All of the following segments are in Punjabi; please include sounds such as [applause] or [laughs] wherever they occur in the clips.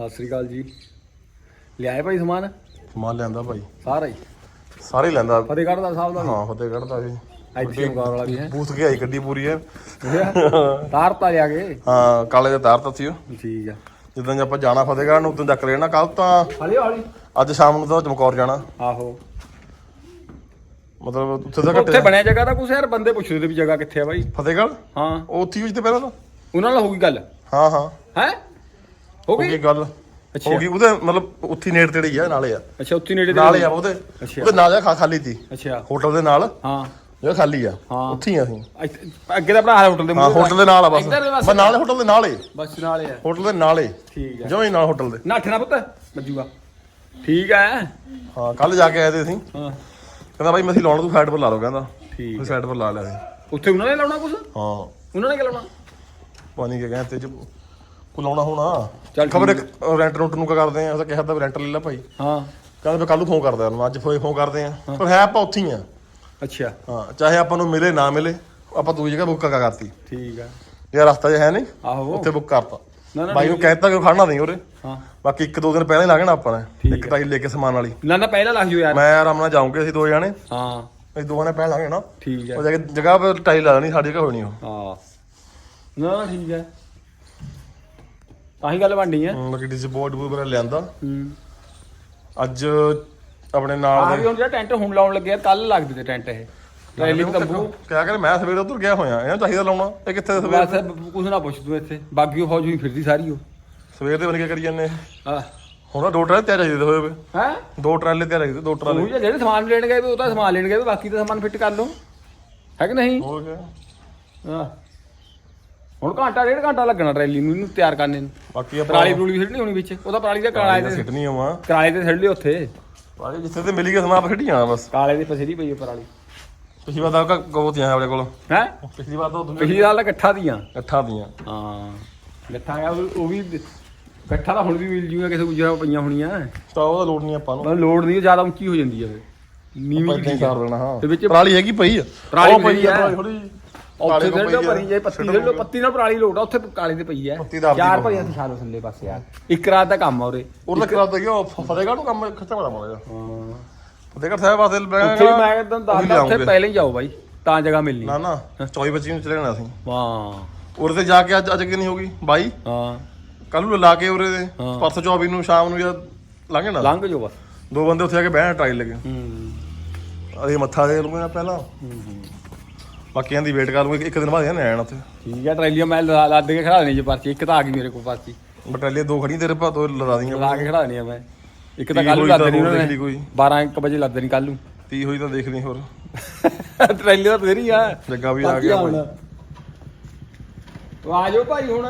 ਸਤਿ ਸ੍ਰੀ ਅਕਾਲ ਜੀ। ਲਿਆਏ ਭਾਈ ਸਮਾਨ? ਸਮਾਨ ਲਿਆਂਦਾ ਭਾਈ। ਸਾਰਾ ਹੀ? ਸਾਰੇ ਲੈਂਦਾ ਫਤਿਹਗੜ੍ਹ ਦਾ ਸਾਹਿਬ ਦਾ ਹਾਂ ਫਤਿਹਗੜ੍ਹ ਦਾ ਜੀ। ਇੱਥੇ ਮਗਾਰ ਵਾਲਾ ਵੀ ਹੈ। ਬੂਥ ਕੇ ਆਈ ਗੱਡੀ ਪੂਰੀ ਹੈ। ਤਾਰ ਤਾਂ ਲਿਆ ਕੇ? ਹਾਂ ਕਾਲੇ ਦੇ ਤਾਰ ਤੱਤੀ ਉਹ। ਠੀਕ ਆ। ਜਿੱਦਾਂ ਜੇ ਆਪਾਂ ਜਾਣਾ ਫਤਿਹਗੜ੍ਹ ਨੂੰ ਉਦੋਂ ਚੱਕ ਲੈਣਾ ਕੱਲ ਤਾਂ ਹੌਲੀ ਹੌਲੀ। ਅੱਜ ਸ਼ਾਮ ਨੂੰ ਤਾਂ ਚਮਕੌਰ ਜਾਣਾ। ਆਹੋ। ਮਤਲਬ ਉੱਥੇ ਤਾਂ ਉੱਥੇ ਬਣਿਆ ਜਗ੍ਹਾ ਤਾਂ ਕੁਛ ਯਾਰ ਬੰਦੇ ਪੁੱਛਦੇ ਤੇ ਵੀ ਜਗ੍ਹਾ ਕਿੱਥੇ ਆ ਬਾਈ। ਫਤਿਹਗੜ੍ਹ? ਹਾਂ। ਉੱਥੇ ਹੀ ਤੇ ਪਹਿਲਾਂ ਤਾਂ ਉਹਨਾਂ ਨਾਲ ਹੋ ਗਈ ਗੱਲ? ਹਾਂ ਹਾਂ। ਹੈ? ਹੋ ਗਈ? ਗੱਲ। ਅੱਛਾ। ਹੋ ਗਈ ਉਹਦੇ ਮਤਲਬ ਉੱਥੇ ਨੇੜੇ ਤੇੜੇ ਹੀ ਆ ਨਾਲੇ ਆ। ਅੱਛਾ ਉੱਥੇ ਨੇੜੇ ਨਾਲੇ ਆ। ਉਹਦੇ। ਅੱਛਾ। ਉਹਦੇ ਨਾਲ ਆ ਖਾਲੀ ਤੀ ਅੱਛਾ। ਹੋਟਲ ਦੇ ਨਾਲ। ਹਾਂ। ਜਿਹੜਾ ਖਾਲੀ ਆ। ਹਾਂ। ਉੱਥੇ ਆ ਅਸੀਂ। ਅੱਗੇ ਤਾਂ ਆਪਣਾ ਹੋਟਲ ਦੇ ਮੂਹਰੇ ਹੋਟਲ ਦੇ ਨਾਲ ਆ ਬਸ। ਬਸ। ਨਾਲ ਹੋਟਲ ਦੇ ਨਾਲ ਬਸ ਨਾਲ ਆ। ਹੋਟਲ ਦੇ ਨਾਲ ਠੀਕ ਆ। ਜਿਵੇਂ ਹੀ ਨਾਲ ਹੋਟਲ ਦੇ। ਨੱਠਣਾ ਪੁੱਤ ਵੱਜੂਗਾ। ਠੀਕ ਆ। ਹਾਂ ਕੱਲ ਜਾ ਕੇ ਆਏ ਤੇ ਅਸੀਂ। ਹਾਂ। ਕਹਿੰਦਾ ਬਾਈ ਮੈਂ ਅਸੀਂ ਲਾਉਣਾ ਤੂੰ ਸਾਈਡ ਪਰ ਲਾ ਲਓ ਕਹਿੰਦਾ। ਠੀਕ ਸਾਈਡ ਪਰ ਲਾ ਲਿਆ ਸੀ। ਉੱਥੇ ਉਹਨਾਂ ਨੇ ਲਾਉਣਾ ਕੁਛ? ਹਾਂ। ਉਹਨਾਂ ਨੇ ਕੀ ਲਾਉਣਾ? ਪਾਣੀ ਕੇ ਕਹਿੰਦੇ ਤੇ ਕੋ ਲਾਉਣਾ ਹੋਣਾ। ਚੱਲ ਖਬਰ ਰੈਂਟ ਰੂਟ ਨੂੰ ਕਾ ਕਰਦੇ ਆ? ਉਹ ਤਾਂ ਕਿਹਾ ਤਾਂ ਰੈਂਟ ਲੈ ਲੈ ਭਾਈ। ਹਾਂ। ਕਹਿੰਦਾ ਵੀ ਕੱਲ ਨੂੰ ਫੋਨ ਕਰਦਾ ਉਹਨੂੰ ਅੱਜ ਫੋਨ ਫੋਨ ਕਰਦੇ ਆ। ਪਰ ਹੈ ਆਪਾਂ ਉੱਥੇ ਹੀ ਆ। ਅੱਛਾ। ਹਾਂ ਚਾਹੇ ਆਪਾਂ ਨੂੰ ਮਿਲੇ ਨਾ ਮਿਲੇ ਆਪਾਂ ਦੂਜੀ ਜਗ੍ਹਾ ਬੁੱਕ ਕਰਤੀ। ਠੀਕ ਆ। ਯਾਰ ਰਸਤਾ ਜਿਹਾ ਹੈ ਨਹੀਂ ਆਹੋ। ਉੱਥੇ ਬੁੱਕ ਕਰਤਾ। ਨਾ ਨਾ ਬਾਈ ਨੂੰ ਕਹਿਤਾ ਕਿ ਖੜਨਾ ਨਹੀਂ ਉਰੇ। ਹਾਂ। ਬਾਕੀ ਇੱਕ ਦੋ ਦਿਨ ਪਹਿਲਾਂ ਹੀ ਲੱਗਣਾ ਆਪਾਂ ਨੇ ਇੱਕ ਟਾਈ ਲੈ ਕੇ ਸਮਾਨ ਵਾਲੀ। ਨਾ ਨਾ ਪਹਿਲਾਂ ਲੱਗ ਯਾਰ। ਮੈਂ ਆਰਾਮ ਨਾਲ ਜਾਉਂਗੇ ਅਸੀਂ ਦੋ ਜਣੇ। ਹਾਂ। ਅਸੀਂ ਦੋਵਾਂ ਨੇ ਪਹਿਲਾਂ ਲਾਂਗੇ ਨਾ ਠੀਕ ਉਹ ਹੈ ਕੇ ਜਗ੍ਹਾ ਪਰ ਟਾਈ ਲਾ ਦੇਣੀ ਸਾਡੀ ਜਗ੍ਹਾ ਹੋਣੀ ਉਹ। ਹਾਂ। ਨਾ ਨਾ ਠੀਕ ਹੈ ਤਾਂ ਹੀ ਗੱਲ ਬਣਨੀ ਹੈ ਬਾਕੀ ਡੀਸੀ ਬੋਰਡ ਬੂਰ ਲਿਆਂਦਾ। ਹੂੰ। ਅੱਜ ਆਪਣੇ ਆ ਨਾਲ ਵੀ ਹੁਣ ਜਿਹੜਾ ਟੈਂਟ ਹੁਣ ਲਾਉਣ ਲੱਗੇ ਕੱਲ ਲੱਗਦੇ ਤੇ ਟੈਂਟ ਇਹ। ਟ੍ਰੈਲੀ ਵੀ ਤੰਬੂ। ਕਿਆ ਕਰੇ ਮੈਂ ਸਵੇਰੇ ਉਧਰ ਗਿਆ ਹੋਇਆ ਇਹਨਾਂ ਚਾਹੀਦਾ ਲਾਉਣਾ ਇਹ ਕਿੱਥੇ ਸਵੇਰ ਬਸ ਕੁਛ ਨਾ ਪੁੱਛ ਤੂੰ ਇੱਥੇ। ਉਹ ਫੌਜ ਵੀ ਫਿਰਦੀ ਸਾਰੀ ਉਹ। ਸਵੇਰ ਦੇ ਬਣ ਕੇ ਕਰੀ ਜਾਂਦੇ। ਆ ਹੁਣ ਤਾਂ ਦੋ ਟਰਾਲੇ ਤਿਆਰ ਚਾਹੀਦੇ ਹੋਏ ਵੇ। ਹੈ? ਦੋ ਟਰਾਲੇ ਤਿਆਰ ਚਾਹੀਦੇ ਦੋ ਟਰਾਲੇ। ਉਹ ਜਿਹੜੇ ਸਮਾਨ ਲੈਣ ਗਏ ਵੀ ਉਹ ਤਾਂ ਸਮਾਨ ਲੈਣ ਗਏ ਵੀ ਬਾਕੀ ਤਾਂ ਸਮਾਨ ਫਿੱਟ ਕਰ ਲਓ। ਹੈ ਕਿ ਨਹੀਂ? ਹੋਰ ਕਿਆ। ਹਾਂ ਹੁਣ ਘੰਟਾ ਡੇਢ ਘੰਟਾ ਲੱਗਣਾ ਟਰੈਲੀ ਨੂੰ ਇਹਨੂੰ ਤਿਆਰ ਕਰਨੇ ਨੂੰ। ਬਾਕੀ ਆਪਾਂ ਪਰਾਲੀ ਪਰੂਲੀ ਵੀ ਸਿੱਟਣੀ ਹੋਣੀ ਵਿੱਚ? ਉਹਦਾ ਪਰਾਲੀ ਦਾ ਕਾਲੇ ਤੇ ਸਿੱਟਣੀ ਆਵਾਂ ਕਾਲੇ ਤੇ ਸਿੱਟ ਲਿਓ ਉੱਥੇ। ਬਾਕੀ ਜਿੱਥੇ ਤੇ ਮਿਲੀ ਗਿਆ ਸਮਾਂ ਆਪਾਂ ਖੇਡੀ ਜਾਣਾ ਬਸ। ਕਾਲੇ ਦੇ ਪਸੇਰੀ ਪਈ ਹੈ ਪਰਾਲੀ ਪਿਛਲੀ ਵਾਰ ਤਾਂ ਗੋਤੀਆਂ ਆਪਣੇ ਕੋਲ। ਹੈ? ਪਿਛਲੀ ਵਾਰ ਤਾਂ ਦੁਨੀਆ ਪਿਛਲੀ ਸਾਲ ਦਾ ਇਕੱਠਾ ਦੀਆਂ। ਇਕੱਠਾ ਦੀਆਂ। ਹਾਂ। ਗੱਠਾ ਆ ਉਹ ਉਹ ਵੀ ਇਕੱਠਾ ਤਾਂ ਹੁਣ ਵੀ ਮਿਲ ਜੂਗਾ ਕਿਸੇ ਗੁਜਰਾ ਪਈਆਂ ਹੋਣੀਆਂ। ਤਾਂ ਉਹਦਾ ਲੋਡ ਨਹੀਂ ਆਪਾਂ ਨੂੰ। ਲੋਡ ਨਹੀਂ ਜ਼ਿਆਦਾ ਉੱਚੀ ਹੋ ਜਾਂਦੀ ਹੈ ਫਿਰ। ਨੀਵੀਂ ਕਰ ਲੈਣਾ ਹਾਂ। ਤੇ ਵਿੱਚ ਪਰਾਲੀ ਹੈਗੀ ਪਈ ਆ। ਪਰਾਲੀ ਪਈ ਆ। ਪਰਾਲੀ ਥੋੜੀ ਉੱਥੇ ਸਿੱਟ ਲਓ ਭਰੀ ਜਾਏ ਪੱਤੀ ਸਿੱਟ ਲਓ ਪੱਤੀ ਨਾਲ ਪਰਾਲੀ ਲੋਟ ਆ ਉੱਥੇ ਕਾਲੇ ਤੇ ਪਈ ਹੈ ਪੱਤੀ ਦਾ ਚਾਰ ਭਰੀਆਂ ਸੀ ਥੱਲੇ ਪਾਸੇ ਯਾਰ। ਇੱਕ ਰਾਤ ਦਾ ਕੰਮ ਆ ਉਰੇ। ਉਹਦਾ ਕਰਾ ਤਾਂ ਗਿਆ ਫਤਿਹਗੜ੍ਹ ਨੂੰ ਕੰਮ ਖੱਚਾ ਬੜਾ ਜਿਹਾ। ਹਾਂ। ਫਤਿਹਗੜ੍ਹ ਸਾਹਿਬ ਵਾਸਤੇ ਬੈਠਾ ਉੱਥੇ ਮੈਂ ਤੁਹਾਨੂੰ ਦੱਸਦਾ ਉੱਥੇ ਪਹਿਲਾਂ ਹੀ ਜਾਓ ਬਾਈ ਤਾਂ ਜਗ੍ਹਾ ਮਿਲਣੀ। ਨਾ ਨਾ 24 25 ਨੂੰ ਚਲੇ ਜਾਣਾ ਅਸੀਂ। ਵਾਹ। ਉਰੇ ਤੇ ਜਾ ਕੇ ਅੱਜ ਅੱਜ ਕਿੰਨੀ ਹੋ ਗਈ? 22 ਹਾਂ। ਕੱਲ ਨੂੰ ਲਾ ਕੇ ਉਰੇ ਦੇ ਹਾਂ। ਪਰਸੋਂ 24 ਨੂੰ ਸ਼ਾਮ ਨੂੰ ਜਾਂ ਲੰਘੇ ਨਾ ਲੰਘ ਜਾਓ ਬਸ। ਦੋ ਬੰਦੇ ਉੱਥੇ ਆ ਕੇ ਬਹਿਣ ਟਰਾਈ ਲੱਗੇ ਹੂੰ। ਅਸੀਂ ਮੱਥਾ ਦੇ ਲੂਗੇ ਪਹਿਲਾਂ। ਬਾਕੀਆਂ ਦੀ ਵੇਟ ਕਰ ਲੂਗੇ ਇੱਕ ਦਿਨ ਬਾਅਦ ਇਹਨਾਂ ਨੇ ਆਣਾ ਉੱਥੇ। ਠੀਕ ਹੈ ਟਰੈਲੀਆਂ ਮੈਂ ਲਾ- ਲੱਦ ਕੇ ਖੜਾ ਦੇਣੀ ਜੇ ਪਰਚੀ ਇੱਕ ਤਾਂ ਆ ਗਈ ਮੇਰੇ ਕੋਲ ਪਰਚੀ। ਬਟਾਲੀਏ ਦੋ ਖੜੀਆਂ ਤੇਰੇ ਪਾ ਦੋ ਲਦਾ ਦੀਆਂ ਲਾ ਕੇ ਖੜਾ ਦੇਣੀ ਆ ਮੈਂ। ਇੱਕ ਤਾਂ ਕੱਲ ਨੂੰ ਲੱਦ ਤਾਂ ਦੇਣੀ ਉਹਨਾਂ ਦੇਖ ਨੇ। ਕੋਈ। 12 1 ਵਜੇ ਲੱਦ ਦੇਣੀ ਕੱਲ ਨੂੰ। 30 ਹੋਈ ਤਾਂ ਦੇਖ ਲਈ ਹੋਰ। [laughs] ਟਰੈਲੀ ਤਾਂ ਤੇਰੀ ਆ। ਜੱਗਾ ਵੀ ਆ ਗਿਆ ਹੁਣ। ਭਾਈ ਉਹ ਆ ਜਾਓ ਭਾਈ ਹੁਣ।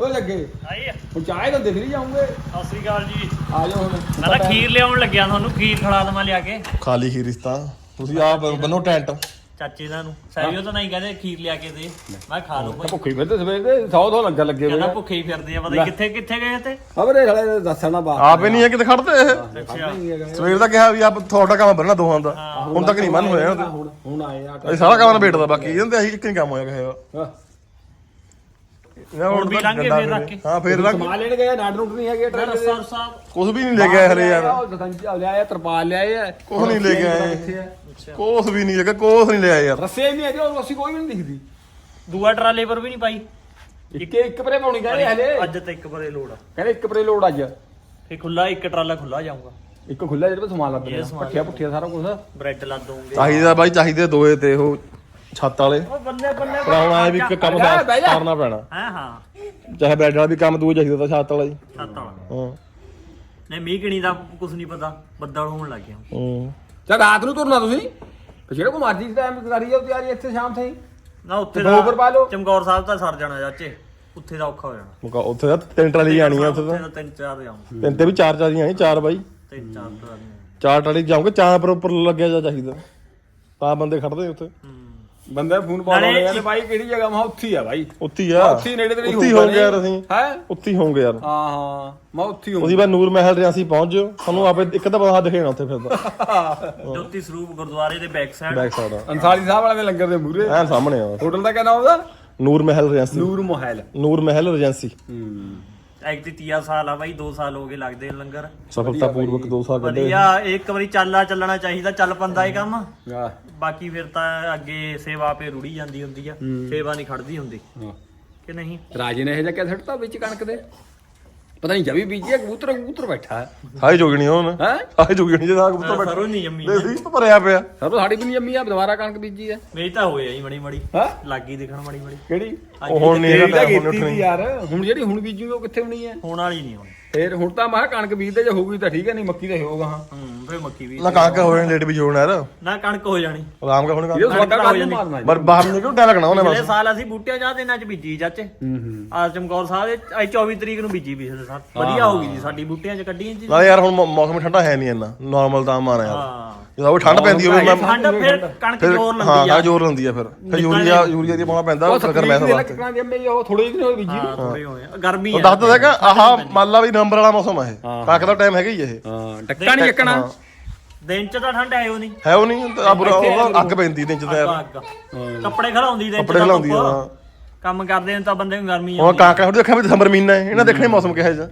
ਉਹ ਲੱਗੇ। ਆਈ ਹੁਣ ਚਾਹ ਦਿੰਦੇ ਫਿਰ ਜਾਉਂਗੇ ਸਤਿ ਸ੍ਰੀ ਅਕਾਲ ਜੀ। ਆ ਜਾਓ ਹੁਣ। ਮੈਂ ਤਾਂ ਖੀਰ ਲਿਆਉਣ ਲੱਗਿਆ ਤੁਹਾਨੂੰ ਖੀਰ ਖਿਲਾ ਦਵਾਂ ਲਿਆ ਕੇ। ਖਾਲੀ ਹੀ ਰਿਸ਼ਤਾ ਤੁਸੀਂ ਆਪ ਬੰਨੋ ਟੈਂਟ। ਚਾਚੇ ਦਾ ਨੂੰ। ਸਹਿਯੋ ਤਾਂ ਨਹੀਂ ਕਹਿੰਦੇ ਖੀਰ ਲਿਆ ਕੇ ਦੇ। ਮੈਂ ਖਾ ਲਓ ਭਾਈ। ਭੁੱਖੇ ਫਿਰਦੇ ਸਵੇਰ ਦੇ 100 100 ਲੰਗਰ ਲੱਗੇ ਹੋਏ ਕਹਿੰਦਾ ਆ ਭੁੱਖੇ ਹੀ ਫਿਰਦੇ ਆ ਪਤਾ ਨੀ ਕਿੱਥੇ ਕਿੱਥੇ ਗਏ ਤੇ? ਖਬਰੇ ਹਲੇ ਦੱਸਣਾ ਬਾਤ ਆਪੇ ਨਹੀਂ ਹੈ ਕਿਤੇ ਖੜਦੇ ਇਹ। ਅੱਛਾ ਸਵੇਰ ਦਾ ਕਿਹਾ ਵੀ ਆਪ ਤੁਹਾਡਾ ਕੰਮ ਬੰਨਣਾ ਦੋਹਾਂ ਦਾ। ਹੁਣ ਤੱਕ ਨਹੀਂ ਮੰਨ ਹੋਇਆ ਹੁਣ ਹੁਣ ਆਏ ਆ। ਸਾਰਾ ਕੰਮ ਨਿਬੇੜਦਾ ਬਾਕੀ ਇਹਨਾਂ ਤੇ ਅਸੀਂ ਇੱਕ ਨਹੀਂ ਕੰਮ ਹੋਇਆ ਕਿਸੇ ਦਾ ਹਾਂ। ਇਹਨਾਂ ਹੁਣ ਵੀ ਲੰਘੇ ਫੇਰ ਰੱਖ। ਕੇ। ਹਾਂ ਫੇਰ ਰੱਖ। ਸਮਾਨ ਲੈਣ ਗਏ ਨਾੜ ਨੂਟ ਨਹੀਂ ਹੈਗੇ ਟਰੈਲੀ ਰਸਾ ਰਸਾ ਕੁਝ ਵੀ ਨਹੀਂ ਲੈ ਕੇ ਆਏ ਹਲੇ ਯਾਰ। ਲਿਆਇਆ ਤਰਪਾਲ ਲਿਆਇਆ ਕੁਛ ਨਹੀਂ ਲੈ ਕੇ ਆਏ। ਕੋਸ ਵੀ ਨਹੀਂ ਲੱਗਾ ਕੋਸ ਨਹੀਂ ਲਿਆ ਯਾਰ। ਰੱਸੇ ਨਹੀਂ ਹੈਗੇ ਉਹ ਅਸੀਂ ਕੋਈ ਵੀ ਨਹੀਂ ਦਿਖਦੀ। ਦੂਆ ਟਰਾਲੇ ਪਰ ਵੀ ਨਹੀਂ ਪਾਈ। ਇੱਕੇ ਇੱਕ ਪਰੇ ਪਾਉਣੀ ਕਹਿੰਦੇ ਹਲੇ। ਅੱਜ ਤਾਂ ਇੱਕ ਬਰੇ ਲੋੜ ਆ। ਕਹਿੰਦੇ ਇੱਕ ਪਰੇ ਲੋਡ ਅੱਜ। ਫੇ ਖੁੱਲਾ ਇੱਕ ਟਰਾਲਾ ਖੁੱਲਾ ਜਾਊਗਾ। ਇੱਕ ਖੁੱਲਾ ਜਿਹੜੇ ਸਮਾਨ ਸਮਾਨ ਪੱਠਿਆ ਪੁੱਠਿਆ ਸਾਰਾ ਕੁਝ ਬ੍ਰੈਡ ਲਾ ਦੋਗੇ ਚਾਹੀਦਾ ਬਾਈ ਚਾਹੀਦੇ ਦੋਏ ਤੇ ਉਹ ਛੱਤ ਵਾਲੇ। ਉਹ ਬੱਲੇ ਬੱਲੇ ਪਰ ਹੁਣ ਆਏ ਵੀ ਇੱਕ ਕੰਮ ਬਹਿ ਜਾ, ਬਹਿ ਜਾ। ਕਰਨਾ ਪੈਣਾ। ਹਾਂ ਹਾਂ। ਚਾਹੇ ਬੈਡ ਵਾਲਾ ਵੀ ਕੰਮ ਦੂਏ ਚਾਹੀਦਾ ਤਾਂ ਛੱਤ ਵਾਲਾ ਜੀ ਛੱਤ ਵਾਲਾ। ਹਾਂ। ਨਹੀਂ ਮੀਂਹ ਕਿਣੀ ਦਾ ਕੁਝ ਨਹੀਂ ਪਤਾ ਬੱਦਲ ਹੋਣ ਲੱਗ ਗਿਆ ਹੂੰ। ਚਾ ਰਾਤ ਨੂੰ ਤੁਰਨਾ ਤੁਸੀਂ? ਤੇ ਜਿਹੜੇ ਕੋ ਮਰਜ਼ੀ ਟਾਈਮ ਕਰੀ ਜਾਓ ਤਿਆਰੀ ਇੱਥੇ ਸ਼ਾਮ ਤਾਈਂ। ਨਾ ਉੱਥੇ ਦੋ ਉੱਪਰ ਪਾ ਲਓ। ਚਮਕੌਰ ਸਾਹਿਬ ਤਾਂ ਸਰ ਜਾਣਾ ਚਾਚੇ। ਉੱਥੇ ਦਾ ਔਖਾ ਹੋ ਜਾਣਾ। ਮੁਕਾ ਉੱਥੇ ਤਾਂ ਤਿੰਨ ਟਰਾਲੀ ਆਣੀ ਆ ਉੱਥੇ ਤਾਂ। ਤਾਂ ਤਿੰਨ ਚਾਰ ਜਾਉਂ ਤਿੰਨ ਤੇ ਵੀ ਚਾਰ ਚਾਰ ਹੀ ਆਣੀ ਚਾਰ ਬਾਈ। ਤਿੰਨ ਚਾਰ ਟਰਾਲੀਆਂ। ਚਾਰ ਟਰਾਲੀ ਜਾਉਂਗੇ ਚਾਰ ਪਰ ਉੱਪਰ ਲੱਗਿਆ ਜਾ ਚਾਹੀਦਾ। ਤਾਂ ਬੰਦੇ ਖੜਦੇ ਉੱਥੇ। ਹੂੰ। ਬੰਦੇ ਫੋਨ ਪਾਉਣ ਨਾਲੇ ਕਹਿੰਦੇ ਭਾਈ ਕਿਹੜੀ ਜਗ੍ਹਾ? ਮੈਂ ਉੱਥੇ ਆ ਭਾਈ ਉੱਥੇ ਹੀ ਆ। ਉੱਥੇ ਨੇੜੇ ਤੇ ਨਹੀਂ ਉੱਥੇ ਹੀ ਹੋਗੇ ਯਾਰ ਅਸੀਂ। ਹੈ? ਉੱਥੇ ਹੀ ਹੋਗੇ ਯਾਰ। ਹਾਂ ਹਾਂ। ਮੈਂ ਉੱਥੇ ਹੀ ਉਹਦੀ ਬਾਅਦ ਨੂਰ ਮਹਿਲ ਰਿਆਸੀ ਪਹੁੰਚ ਜਾਓ। ਤੁਹਾਨੂੰ ਆਪੇ ਇੱਕ ਤਾਂ ਬੰਦਾ ਦਿਖੇਣਾ ਉੱਥੇ ਫਿਰਦਾ ਜੋਤੀ ਸਰੂਪ ਗੁਰਦੁਆਰੇ ਦੇ ਬੈਕ ਸਾਈਡ ਬੈਕ ਸਾਈਡ ਆ। ਅੰਸਾਰੀ ਸਾਹਿਬ ਵਾਲੇ ਦੇ ਲੰਗਰ ਦੇ ਮੂਹਰੇ। ਐਨ ਸਾਹਮਣੇ ਆ। ਹੋਟਲ ਦਾ ਕਿਆ ਨਾਮ ਉਹਦਾ? ਨੂਰ ਮਹਿਲ ਰਿਆਸੀ ਨੂਰ ਮਹਿਲ। ਨੂਰ ਮਹਿਲ ਏਜੰਸੀ। ਹੂੰ। ਐਕ ਤੇ ਤੀਆ ਸਾਲ ਆ ਬਾਈ 2 ਸਾਲ ਹੋ ਗਏ ਲੱਗਦੇ ਲੰਗਰ। ਸਫਲਤਾ ਪੂਰਵਕ 2 ਸਾਲ ਕੱਢੇ ਵਧੀਆ ਇੱਕ ਵਾਰੀ ਚੱਲਾ ਚੱਲਣਾ ਚਾਹੀਦਾ ਚੱਲ ਪੰਦਾ ਇਹ ਕੰਮ। ਆਹ ਬਾਕੀ ਫਿਰ ਤਾਂ ਅੱਗੇ ਸੇਵਾ ਆਪੇ ਰੁੜੀ ਜਾਂਦੀ ਹੁੰਦੀ ਆ ਸੇਵਾ ਨਹੀਂ ਖੜਦੀ ਹੁੰਦੀ। ਹਾਂ। ਕਿ ਨਹੀਂ? ਰਾਜੇ ਨੇ ਇਹ ਜਿਹਾ ਕਿਆ ਛੱਡਤਾ ਵਿੱਚ ਕਣਕ ਦੇ? ਪਤਾ ਨਹੀਂ ਜਵੀ ਬੀਜੀ ਹੈ ਕਬੂਤਰ ਕਬੂਤਰ ਬੈਠਾ। ਹੈ ਹਾਈ ਜੋਗਣੀ ਹੁਣ। ਹੈ? ਜੋਗਣੀ ਜੇ ਦਾ ਕਬੂਤਰ ਬੈਠਾ। ਸਰੋਂ ਨਹੀਂ ਜੰਮੀ। ਦੇਖ ਸੀ ਭਰਿਆ ਪਿਆ। ਸਭ ਸਾਡੀ ਵੀ ਨਹੀਂ ਜੰਮੀ ਆ ਦੁਬਾਰਾ ਕਣਕ ਬੀਜੀ ਹੈ ਮੇਰੀ ਤਾਂ ਹੋਇਆ ਹੀ ਮੜੀ ਮੜੀ। ਹਾਂ? ਲੱਗੀ ਦਿਖਣ ਮੜੀ ਮੜੀ। ਕਿਹੜੀ? ਉਹ ਹੁਣ ਨਹੀਂ ਟਾਈਮ ਹੁਣ ਉੱਠਣੀ। ਯਾਰ। ਹੁਣ ਜਿਹੜੀ ਹੁਣ ਬੀਜੂਗੀ ਉਹ ਕਿੱਥੇ ਹੋਣੀ ਹੈ ਹੋਣ ਵਾਲੀ ਨਹੀਂ ਹੁਣ। ਫੇਰ ਹੁਣ ਤਾਂ ਮੈਂ ਕਿਹਾ ਕਣਕ ਬੀਜਦੇ ਜੇ ਹੋਊਗੀ ਤਾਂ ਠੀਕ ਹੈ ਨਹੀਂ ਮੱਕੀ ਤਾਂ ਹੋਊਗਾ ਹਾਂ। ਹੂੰ ਫਿਰ ਮੱਕੀ ਵੀ ਨਾ ਕਾਂਕਾ ਹੋ ਜਾਣੀ ਲੇਟ ਵੀ ਜੋੜਨਾ ਯਾਰ। ਨਾ ਕਣਕ ਹੋ ਜਾਣੀ। ਆਰਾਮ ਕਰ ਹੁਣ ਇਹ ਤੁਹਾਡਾ ਹੋ ਜਾਂਦੀ। ਮਾਰਨਾ ਪਰ ਬਾਹਰ ਨਿਕਲ ਟਾਈਮ ਲੱਗਣਾ ਉਹਨੇ ਪਿਛਲੇ ਬਸ ਸਾਲ ਅਸੀਂ ਬੂਟਿਆਂ ਜਾਂ ਦਿਨਾਂ ਚ ਬੀਜੀ ਚਾਚੇ। ਹੂੰ ਹੂੰ। ਆ ਚਮਕੌਰ ਸਾਹਿਬ ਦੇ ਅੱਜ 24 ਤਰੀਕ ਨੂੰ ਬੀਜੀ ਪਿਛਲੇ ਸਾਲ। ਵਧੀਆ ਹੋ। ਗਈ ਜੀ ਸਾਡੀ ਬੂਟਿਆਂ ਚ ਕੱਢੀ ਜੀ। ਨਾਲੇ ਯਾਰ ਹੁਣ ਮੌ- ਮੌਸਮ ਠੰਡਾ ਹੈ ਨਹੀਂ ਇੰਨਾ। ਨਾਰਮਲ ਤਾਂ ਮਾਰ ਯਾਰ ਹਾਂ। ਜਦੋਂ ਉਹ ਠੰਡ ਪੈਂਦੀ ਹੋਵੇ ਮੈਂ ਠੰਡ ਫਿਰ ਕਣਕ ਫਿਰ ਜ਼ੋਰ ਹਾਂ ਲੰਦੀ ਹਾਂ ਆ ਜ਼ੋਰ ਲੰਦੀ ਆ ਫਿਰ। ਫਿਰ ਯੂਰੀਆ ਯੂਰੀਆ ਦੀ ਪਾਉਣਾ ਪੈਂਦਾ ਉਹ ਫਿਰ ਮੈਂ ਸਤਰੀਕ ਦੇ ਵਾਸਤੇ ਲੱਕੜਾਂ ਦੀ ਅੰਮੇ ਉਹ ਥੋੜੇ ਜਿਹੇ ਹੋਏ ਬੀਜੀ ਹਾਂ ਥੋੜੇ ਹੋਏ ਆ। ਗਰਮੀ ਉਹ ਆ। ਦੱਸਦਾ ਹੈਗਾ ਆਹ ਮੰਨ ਲਾ ਵੀ ਨਵੰਬਰ ਵਾਲਾ ਮੌਸਮ ਆ ਇਹ। ਕਾਕ ਦਾ ਟਾਈਮ ਹੈਗਾ ਹੀ ਇਹ। ਹਾਂ ਟੱਕਾ ਨਹੀਂ ਚੱਕਣਾ। ਹਾਂ। ਦਿਨ ਚ ਤਾਂ ਠੰਡ ਹੈ ਉਹ ਨਹੀਂ। ਹੈ ਉਹ ਨਹੀਂ ਆ ਬੁਰਾ ਉਹ ਅੱਗ ਪੈਂਦੀ ਦਿਨ ਚ ਤਾਂ ਯਾਰ। ਅੱਗ। ਕੱਪੜੇ ਖਲਾਉਂਦੀ ਦਿਨ ਚ ਕੱਪੜੇ ਤਾਂ ਖਲਾਉਂਦੀ ਆ ਧੁੱਪ। ਹਾਂ। ਕੰਮ ਕਰਦੇ ਨੇ ਤਾਂ ਬੰਦੇ ਨੂੰ ਗਰਮੀ ਹੁਣ ਆਉਂਦੀ ਕਾਂਕਾ ਥੋੜੀ ਦੇਖਿਆ ਵੀ ਦਸੰਬਰ ਮਹੀਨਾ ਹੈ ਇਹਨਾਂ ਦੇਖਣੇ ਮੌਸਮ ਕਿਹੋ ਜਿਹਾ।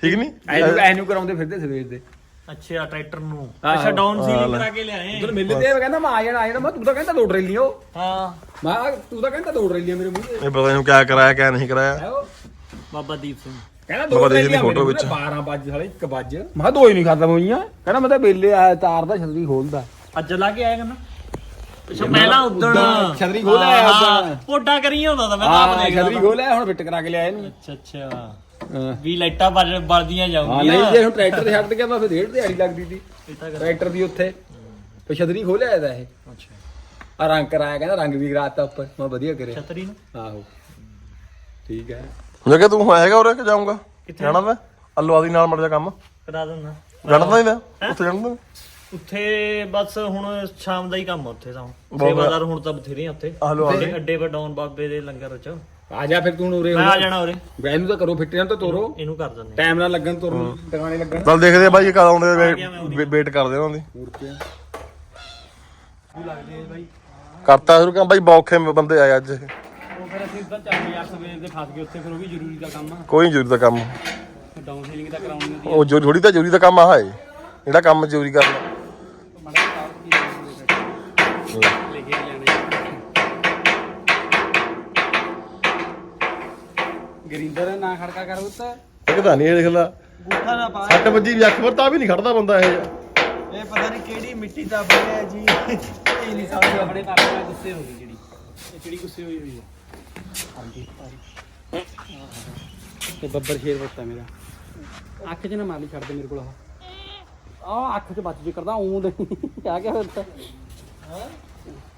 ਠੀਕ ਨਹੀਂ? ਐਨੂੰ ਐਨੂੰ ਕਰਾਉਂਦੇ ਫਿਰਦੇ ਸਵੇਰ ਦੇ। ਅੱਛਾ ਟਰੈਕਟਰ ਨੂੰ। ਅੱਛਾ ਡਾਊਨ ਸੀਲਿੰਗ ਕਰਾ ਕੇ ਲਿਆਏ। ਉਧਰ ਮਿਲਦੇ ਤੇ ਕਹਿੰਦਾ ਮੈਂ ਆ ਜਾਣਾ ਆ ਜਾਣਾ। ਮੈਂ ਤੂੰ ਤਾਂ ਕਹਿੰਦਾ ਦੋ ਟਰੇਲੀਆਂ ਉਹ। ਹਾਂ। ਮੈਂ ਕਿਹਾ ਤੂੰ ਤਾਂ ਕਹਿੰਦਾ ਦੋ ਟਰੇਲੀਆਂ ਮੇਰੇ ਮੂੰਹ ਤੇ। ਇਹ ਪਤਾ ਨਹੀਂ ਕਿਆ ਕਰਾਇਆ ਕਿਆ ਨਹੀਂ ਕਰਾਇਆ। ਬਾਬਾ ਦੀਪ ਸਿੰਘ। ਕਹਿੰਦਾ ਦੋ ਬਾਬਾ ਲਈ ਟਰੇਲੀਆਂ ਫੋਟੋ ਵਿੱਚ। ਮੂੰਹ ਤੇ 12 ਵਜੇ ਸਾਲੇ 1 ਵਜੇ। ਮੈਂ ਕਿਹਾ ਦੋ ਹੀ ਨਹੀਂ ਖਾਦਾ ਹੋਈਆਂ। ਕਹਿੰਦਾ ਮੈਂ ਤਾਂ ਬੇਲੇ ਆਇਆ ਤਾਰ ਦਾ ਛਤਰੀ ਖੋਲਦਾ। ਅੱਜ ਲਾ ਕੇ ਆਇਆ ਕਰਨਾ ਅੱਛਾ ਪਹਿਲਾਂ ਉਦਣ। ਉੱਦਣ ਛਤਰੀ ਖੋਲ ਆਇਆ ਉੱਦਣ। ਪੋਡਾ ਕਰੀ ਹੁੰਦਾ ਤਾਂ ਮੈਂ ਤਾਂ ਆਪ ਹਾਂ ਛਤਰੀ ਖੋਲਿਆ ਹੁਣ ਫਿੱਟ ਕਰਾ ਕੇ ਲਿਆਇਆ ਇਹਨੂੰ। ਅੱਛਾ ਅੱਛਾ। ਵੀ ਲਾਈਟਾਂ ਬਲ ਬਲਦੀਆਂ ਹਾਂ ਜਾਊਗੀਆਂ ਨਹੀਂ ਜੇ ਹੁਣ ਟਰੈਕਟਰ ਤੇ ਛੱਡ ਗਿਆ ਮੈਂ ਫਿਰ ਡੇਢ ਦਿਹਾੜੀ ਲੱਗਦੀ ਸੀ। ਤਾਂ ਟਰੈਕਟਰ ਦੀ ਉੱਥੇ। ਤੇ ਛਤਰੀ ਖੋਲਿਆ ਇਹਦਾ ਇਹ। ਅੱਛਾ। ਆ ਰੰਗ ਕਰਾਇਆ ਕਹਿੰਦਾ ਰੰਗ ਵੀ ਕਰਾਤਾ ਉੱਪਰ। ਮੈਂ ਵਧੀਆ ਕਰਿਆ। ਛਤਰੀ ਨੂੰ? ਆਹੋ। ਠੀਕ ਹੈ। ਜਗੇ ਤੂੰ ਆਏਗਾ ਉਰੇ ਕਿ ਜਾਊਂਗਾ? ਕਿੱਥੇ? ਜਾਣਾ ਵਾ ਅੱਲੂਆ ਦੀ ਨਾਲ ਮੜ ਜਾ ਕੰਮ। ਕਰਾ ਦਿੰਦਾ। ਜਾਣਾ ਤਾਂ ਨਹੀਂ ਲੈ ਉੱਥੇ ਜਾਣਾ ਤਾਂ ਉੱਥੇ ਬਸ ਹੁਣ ਸ਼ਾਮ ਦਾ ਹੀ ਕੰਮ ਆ ਉੱਥੇ ਤਾਂ। ਸੇਵਾਦਾਰ ਹੁਣ ਤਾਂ ਬਥੇਰੇ ਆ ਉੱਥੇ। ਆਲੂ ਅੱਡੇ- ਅੱਡੇ ਪਰ ਡਾਉਨ ਬਾਬੇ ਦੇ ਲੰਗਰ ਚ। ਆ ਜਾ ਫਿਰ ਤੂੰ ਉਰੇ ਮੈਂ ਆ ਜਾਣਾ ਉਰੇ। ਇਹਨੂੰ ਤਾਂ ਕਰੋ ਫਿੱਟ ਤਾਂ ਤੋਰੋ। ਇਹਨੂੰ ਕਰ ਦਿੰਦੇ ਟਾਈਮ ਨਾਲ ਲੱਗਣ ਤੁਰਨ ਟਿਕਾਣੇ ਲੱਗਣ। ਚੱਲ ਦੇਖਦੇ ਆ ਬਾਈ ਇਹ ਕਦ ਆਉਂਦੇ ਵੇਟ ਕਰਦੇ ਆ ਉਹਨਾਂ ਦੀ। ਹੋਰ ਕੀ ਕਰਤਾ ਸ਼ੁਰੂ ਕੰਮ ਬਾਈ ਬੌਖੇ ਬੰਦੇ ਆਏ ਅੱਜ। ਇਹ। ਉਹ ਫਿਰ ਅਸੀਂ ਉਧਰ ਚੱਲ ਯਾਰ ਸਵੇਰ ਦੇ ਫਸ ਗਏ ਉੱਥੇ ਫਿਰ ਉਹ ਵੀ ਜ਼ਰੂਰੀ ਦਾ ਕੰਮ ਆ। ਕੋਈ ਨਹੀਂ ਜ਼ਰੂਰੀ ਦਾ ਕੰਮ। ਡਾਊਨ ਸੀਲਿੰਗ ਦਾ ਕਰਾਉਣੀ ਹੁੰਦੀ ਉਹ ਜੋ ਥੋੜੀ ਤਾਂ ਜ਼ਰੂਰੀ ਦਾ ਕੰਮ ਆ ਹੈ ਜਿਹੜਾ ਕੰਮ ਜ਼ਰੂਰੀ ਕਰਨਾ। ਲੈ ਕੇ ਜਾਣਾ। ਗਰਿੰਦਰ ਨਾ ਖੜਕਾ ਕਰ ਉੱਤੇ ਇੱਕ ਤਾਂ ਨਹੀਂ ਇਹ ਦੇਖ ਲਾ। ਗੁੱਠਾ ਨਾ ਪਾ। ਸੱਟ ਵੱਜੀ ਵੀ ਅੱਖ ਪਰ ਤਾਂ ਵੀ ਨਹੀਂ ਖੜਦਾ ਬੰਦਾ ਇਹ ਇਹ ਪਤਾ ਨਹੀਂ ਕਿਹੜੀ ਮਿੱਟੀ ਦਾ ਬਣਿਆ ਜੀ। ਇਹ ਨਹੀਂ ਸਮਝ ਆਪਣੇ ਨਾਲ ਗੁੱਸੇ ਹੋ ਗਈ ਜਿਹੜੀ। ਇਹ ਜਿਹੜੀ ਗੁੱਸੇ ਹੋਈ ਹੋਈ ਹੈ? ਹਾਂਜੀ ਤੇ ਬੱਬਰ ਸ਼ੇਰ ਬੱਤਾ ਮੇਰਾ। ਅੱਖ 'ਚ ਨਾ ਮਾਰਨੀ ਛੱਡ ਦੇ ਮੇਰੇ ਕੋਲ ਆ ਆ ਅੱਖ 'ਚ ਬਚ ਜੇ ਕਰਦਾ ਉਂ ਦੇ। ਆ ਗਿਆ ਫਿਰ ਤਾਂ।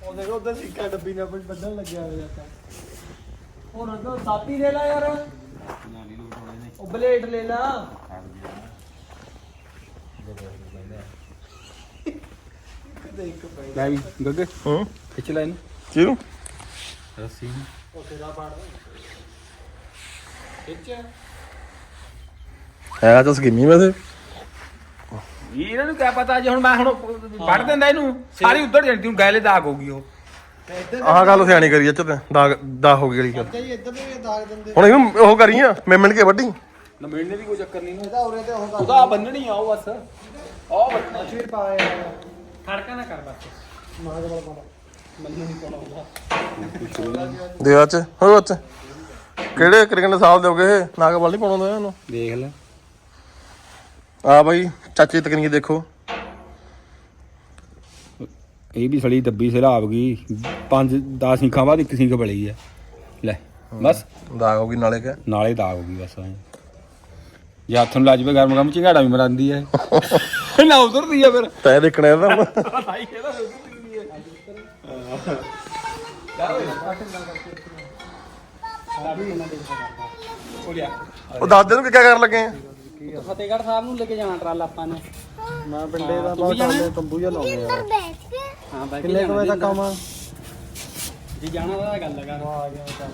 ਉਹ ਦੇਖੋ ਉਧਰ ਸਿੱਕਾ ਡੱਬੀ ਨਾਲ ਬੰਦਨ ਲੱਗਿਆ ਹੋਇਆ ਤਾਂ। ਹੁਣ ਅੰਦਰ ਸਾਤੀ ਦੇ ਲੈ ਯਾਰ। ਉਹ ਬਲੇਡ ਲੈ ਲਾ। ਲੈ ਵੀ ਗੱਗੇ। ਹੂੰ। ਖਿੱਚ ਲੈ ਇਹਨੂੰ। ਕਿਹਨੂੰ? ਰੱਸੀ ਹੈਗਾ ਤਾਂ ਸਕੀਮੀ ਵੈਸੇ। ਇਹਨਾਂ ਨੂੰ ਕਿਆ ਪਤਾ ਜੇ ਹੁਣ ਮੈਂ ਹੁਣ ਵੱਢ ਦਿੰਦਾ ਇਹਨੂੰ ਸਾਰੀ ਉੱਧਰ ਜਾਂਦੀ ਹੁਣ ਗੈਲੇ ਦਾਗ ਹੋਗੀ ਉਹ। ਆਹ ਗੱਲ ਸਿਆਣੀ ਕਰੀ ਅੱਛਾ ਤੇ ਦਾਗ ਦਾ ਹੋ ਗਈ ਗਲੀ। ਗੱਲ ਜੀ ਇੱਧਰ ਵੀ ਦਾਗ ਦਿੰਦੇ ਹੁਣ ਇਹਨੂੰ ਉਹ ਕਰੀ ਆ ਮੈਂ ਮਿਲ ਕੇ ਵੱਢੀ। ਨਾ ਦੀ ਕੋਈ ਚੱਕਰ ਨਹੀਂ ਇਹਦਾ ਉਰੇ ਤੇ ਉਹ ਉਹਦਾ ਬੰਨਣੀ ਆ ਉਹ ਬਸ। ਉਹ ਬੰਨਣਾ ਫਿਰ ਪਾਇਆ ਖੜਕਾ ਨਾ ਕਰ ਬਸ। ਮਾਗ ਵਾਲਾ ਮੈਨੂੰ ਨਹੀਂ ਪਾਉਣਾ ਦੇ ਅੱਜ ਹੋ ਅੱਜ ਕਿਹੜੇ ਕ੍ਰਿਕਟ ਸਾਲ ਦੇ ਹੋ ਗਏ ਇਹ? ਨਾਗ ਬਲ ਨਹੀਂ ਪਾਉਣਾ ਇਹਨੂੰ। ਦੇਖ ਲੈ। ਆ ਬਾਈ ਚਾਚੇ ਤਕਨੀਕ ਦੇਖੋ। ਇਹ ਵੀ ਸੜੀ ਦੱਬੀ ਸਿਲਾਬ ਗਈ। ਪੰਜ 10 ਸਿੰਖਾਂ ਬਾਅਦ ਇੱਕ ਸਿੰਖ ਬਲੀ ਹੈ ਲੈ ਬਸ। ਦਾਗ ਹੋ ਗਈ ਨਾਲੇ ਕਾ ਨਾਲੇ ਦਾਗ ਹੋ ਗਈ ਬਸ ਐਂ। ਜੇ ਹੱਥ ਨੂੰ ਲੱਜ ਪਏ ਗਰਮ ਗਰਮ ਝਿੰਗਾੜਾ ਵੀ ਮਰਾਂਦੀ ਹੈ [laughs] ਨਾ ਉਧਰਦੀ ਆ ਫਿਰ। ਤੈ ਦੇਖਣਾ ਇਹਦਾ ਹੁਣ। ਭਾਈ ਇਹਦਾ ਉਧਰਦੀ ਹੈ ਉਹ ਦਾਦੇ ਨੂੰ ਕੀ ਕਰਨ ਲੱਗੇ ਆ? ਫਤਿਹਗੜ੍ਹ ਸਾਹਿਬ ਨੂੰ ਲੈ ਕੇ ਜਾਣਾ ਟਰਾਲਾ ਆਪਾਂ ਨੇ। ਮੈਂ ਪਿੰਡੇ ਦਾ ਬਹੁਤ ਤੰਬੂ ਜਿਹਾ ਲਾਉਂਦੇ ਯਾਰ ਹਾਂ ਬਾਈ ਕਿੰਨੇ ਕੁ ਵਜੇ ਤੱਕ ਆਵਾਂ? ਜੀ ਜਾਣਾ ਦਾ ਗੱਲ ਲਗਾ ਆ ਗਿਆ ਕੰਮ